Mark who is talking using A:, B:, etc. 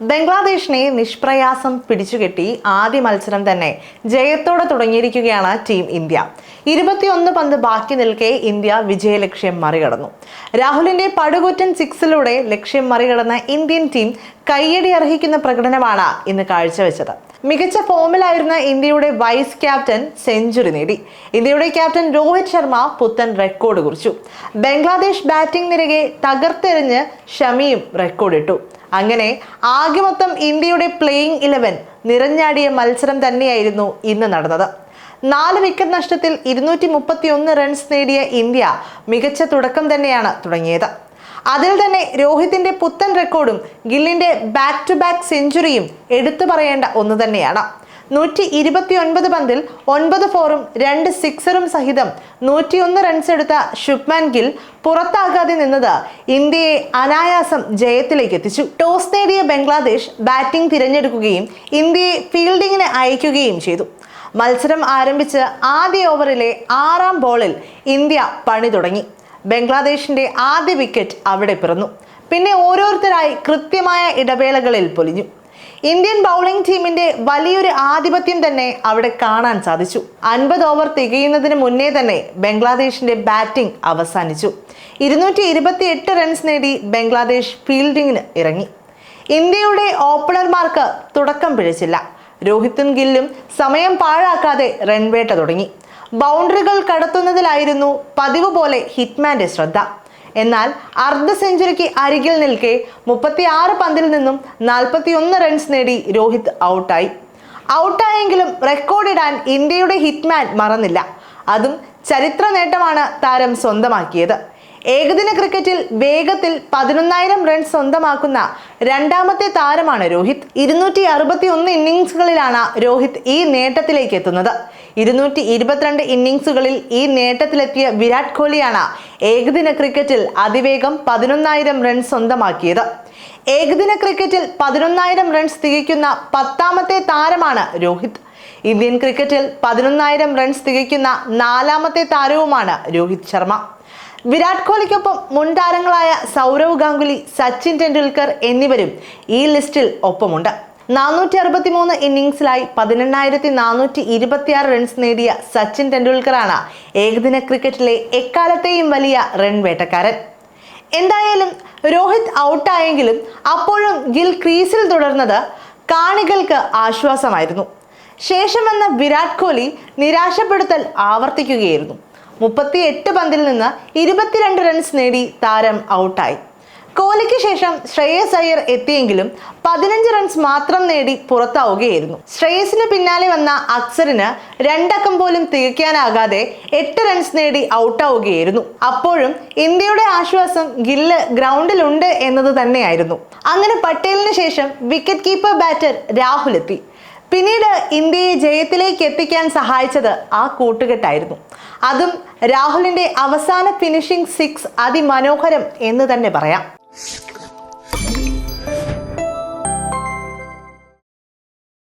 A: ബംഗ്ലാദേശിനെ നിഷ്പ്രയാസം പിടിച്ചുകെട്ടി ആദ്യ മത്സരം തന്നെ ജയത്തോടെ തുടങ്ങിയിരിക്കുകയാണ് ടീം ഇന്ത്യ. ഇരുപത്തിയൊന്ന് പന്ത് ബാക്കി നിൽക്കെ ഇന്ത്യ വിജയലക്ഷ്യം മറികടന്നു. രാഹുലിന്റെ പടുകുറ്റൻ സിക്സിലൂടെ ലക്ഷ്യം മറികടന്ന ഇന്ത്യൻ ടീം കയ്യടി അർഹിക്കുന്ന പ്രകടനമാണ് ഇന്ന് കാഴ്ചവെച്ചത്. മികച്ച ഫോമിലായിരുന്ന ഇന്ത്യയുടെ വൈസ് ക്യാപ്റ്റൻ സെഞ്ചുറി നേടി. ഇന്ത്യയുടെ ക്യാപ്റ്റൻ രോഹിത് ശർമ്മ പുത്തൻ റെക്കോർഡ് കുറിച്ചു. ബംഗ്ലാദേശ് ബാറ്റിംഗ് നിരകെ തകർത്തെറിഞ്ഞ് ഷമിയും റെക്കോർഡിട്ടു. അങ്ങനെ ആകെ മൊത്തം ഇന്ത്യയുടെ പ്ലേയിങ് ഇലവൻ നിറഞ്ഞാടിയ മത്സരം തന്നെയായിരുന്നു ഇന്ന് നടന്നത്. നാല് വിക്കറ്റ് നഷ്ടത്തിൽ ഇരുന്നൂറ്റി മുപ്പത്തി ഒന്ന് റൺസ് നേടിയ ഇന്ത്യ മികച്ച തുടക്കം തന്നെയാണ് തുടങ്ങിയത്. അതിൽ തന്നെ രോഹിതിന്റെ പുത്തൻ റെക്കോർഡും ഗില്ലിന്റെ ബാക്ക് ടു ബാക്ക് സെഞ്ചുറിയും എടുത്തു പറയേണ്ട ഒന്ന് തന്നെയാണ്. നൂറ്റി ഇരുപത്തി ഒൻപത് പന്തിൽ ഒൻപത് ഫോറും രണ്ട് സിക്സറും സഹിതം നൂറ്റിയൊന്ന് റൺസ് എടുത്ത ശുഭ്മാൻ ഗിൽ പുറത്താകാതെ നിന്നത് ഇന്ത്യയെ അനായാസം ജയത്തിലേക്ക് എത്തിച്ചു. ടോസ് നേടിയ ബംഗ്ലാദേശ് ബാറ്റിംഗ് തിരഞ്ഞെടുക്കുകയും ഇന്ത്യയെ ഫീൽഡിങ്ങിന് അയക്കുകയും ചെയ്തു. മത്സരം ആരംഭിച്ച് ആദ്യ ഓവറിലെ ആറാം ബോളിൽ ഇന്ത്യ പണി തുടങ്ങി. ബംഗ്ലാദേശിന്റെ ആദ്യ വിക്കറ്റ് അവിടെ പിറന്നു. പിന്നെ ഓരോരുത്തരായി കൃത്യമായ ഇടവേളകളിൽ പൊലിഞ്ഞു. ഇന്ത്യൻ ബൗളിംഗ് ടീമിന്റെ വലിയൊരു ആധിപത്യം തന്നെ അവിടെ കാണാൻ സാധിച്ചു. അൻപത് ഓവർ തികയുന്നതിന് മുന്നേ തന്നെ ബംഗ്ലാദേശിന്റെ ബാറ്റിംഗ് അവസാനിച്ചു. ഇരുന്നൂറ്റി ഇരുപത്തി എട്ട് റൺസ് നേടി ബംഗ്ലാദേശ് ഫീൽഡിങ്ങിന് ഇറങ്ങി. ഇന്ത്യയുടെ ഓപ്പണർമാർക്ക് തുടക്കം പിഴച്ചില്ല. രോഹിത്തും ഗില്ലും സമയം പാഴാക്കാതെ റൺവേട്ട തുടങ്ങി. ബൗണ്ടറികൾ കടത്തുന്നതിലായിരുന്നു പതിവ് പോലെ ഹിറ്റ്മാന്റെ ശ്രദ്ധ. എന്നാൽ അർദ്ധ സെഞ്ചുറിക്ക് അരികിൽ നിൽക്കെ മുപ്പത്തി ആറ് പന്തിൽ നിന്നും നാൽപ്പത്തിയൊന്ന് റൺസ് നേടി രോഹിത് ഔട്ടായി. ഔട്ടായെങ്കിലും റെക്കോർഡിടാൻ ഇന്ത്യയുടെ ഹിറ്റ്മാൻ മറന്നില്ല. അതും ചരിത്ര നേട്ടമാണ് താരം സ്വന്തമാക്കിയത്. ഏകദിന ക്രിക്കറ്റിൽ വേഗത്തിൽ പതിനൊന്നായിരം റൺസ് സ്വന്തമാക്കുന്ന രണ്ടാമത്തെ താരമാണ് രോഹിത്. ഇരുന്നൂറ്റി അറുപത്തി ഒന്ന് ഇന്നിങ്സുകളിലാണ് രോഹിത് ഈ നേട്ടത്തിലേക്ക് എത്തുന്നത്. ഇരുന്നൂറ്റി ഇരുപത്തിരണ്ട് ഇന്നിങ്സുകളിൽ ഈ നേട്ടത്തിലെത്തിയ വിരാട് കോഹ്ലിയാണ് ഏകദിന ക്രിക്കറ്റിൽ അതിവേഗം പതിനൊന്നായിരം റൺസ് സ്വന്തമാക്കിയത്. ഏകദിന ക്രിക്കറ്റിൽ പതിനൊന്നായിരം റൺസ് തികയ്ക്കുന്ന പത്താമത്തെ താരമാണ് രോഹിത്. ഇന്ത്യൻ ക്രിക്കറ്റിൽ പതിനൊന്നായിരം റൺസ് തികയ്ക്കുന്ന നാലാമത്തെ താരവുമാണ് രോഹിത് ശർമ്മ. വിരാട് കോഹ്ലിക്കൊപ്പം മുൻ താരങ്ങളായ സൗരവ് ഗാംഗുലി സച്ചിൻ ടെണ്ടുൽക്കർ എന്നിവരും ഈ ലിസ്റ്റിൽ ഒപ്പമുണ്ട്. നാനൂറ്റി അറുപത്തി മൂന്ന് ഇന്നിംഗ്സിലായി പതിനെണ്ണായിരത്തി നാനൂറ്റി ഇരുപത്തിയാറ് റൺസ് നേടിയ സച്ചിൻ ടെണ്ടുൽക്കറാണ് ഏകദിന ക്രിക്കറ്റിലെ എക്കാലത്തെയും വലിയ റൺ വേട്ടക്കാരൻ. എന്തായാലും രോഹിത് ഔട്ടായെങ്കിലും അപ്പോഴും ഗിൽ ക്രീസിൽ തുടർന്നത് കാണികൾക്ക് ആശ്വാസമായിരുന്നു. ശേഷം വന്ന വിരാട് കോഹ്ലി നിരാശപ്പെടുത്തൽ ആവർത്തിക്കുകയായിരുന്നു. മുപ്പത്തി എട്ട് പന്തിൽ നിന്ന് ഇരുപത്തിരണ്ട് റൺസ് നേടി താരം ഔട്ടായി. കോഹ്ലിക്ക് ശേഷം ശ്രേയസ് അയ്യർ എത്തിയെങ്കിലും പതിനഞ്ച് റൺസ് മാത്രം നേടി പുറത്താവുകയായിരുന്നു. ശ്രേയസിന് പിന്നാലെ വന്ന അക്സറിന് രണ്ടക്കം പോലും തികയ്ക്കാനാകാതെ എട്ട് റൺസ് നേടി ഔട്ടാവുകയായിരുന്നു. അപ്പോഴും ഇന്ത്യയുടെ ആശ്വാസം ഗില്ല് ഗ്രൗണ്ടിലുണ്ട് എന്നത് തന്നെയായിരുന്നു. അങ്ങനെ പട്ടേലിന് ശേഷം വിക്കറ്റ് കീപ്പർ ബാറ്റർ രാഹുൽ എത്തി പിന്നീട് ഇന്ത്യയെ ജയത്തിലേക്ക് എത്തിക്കാൻ സഹായിച്ചത് ആ കൂട്ടുകെട്ടായിരുന്നു. അതും രാഹുലിന്റെ അവസാന ഫിനിഷിംഗ് സിക്സ് അതിമനോഹരം എന്ന് തന്നെ പറയാം.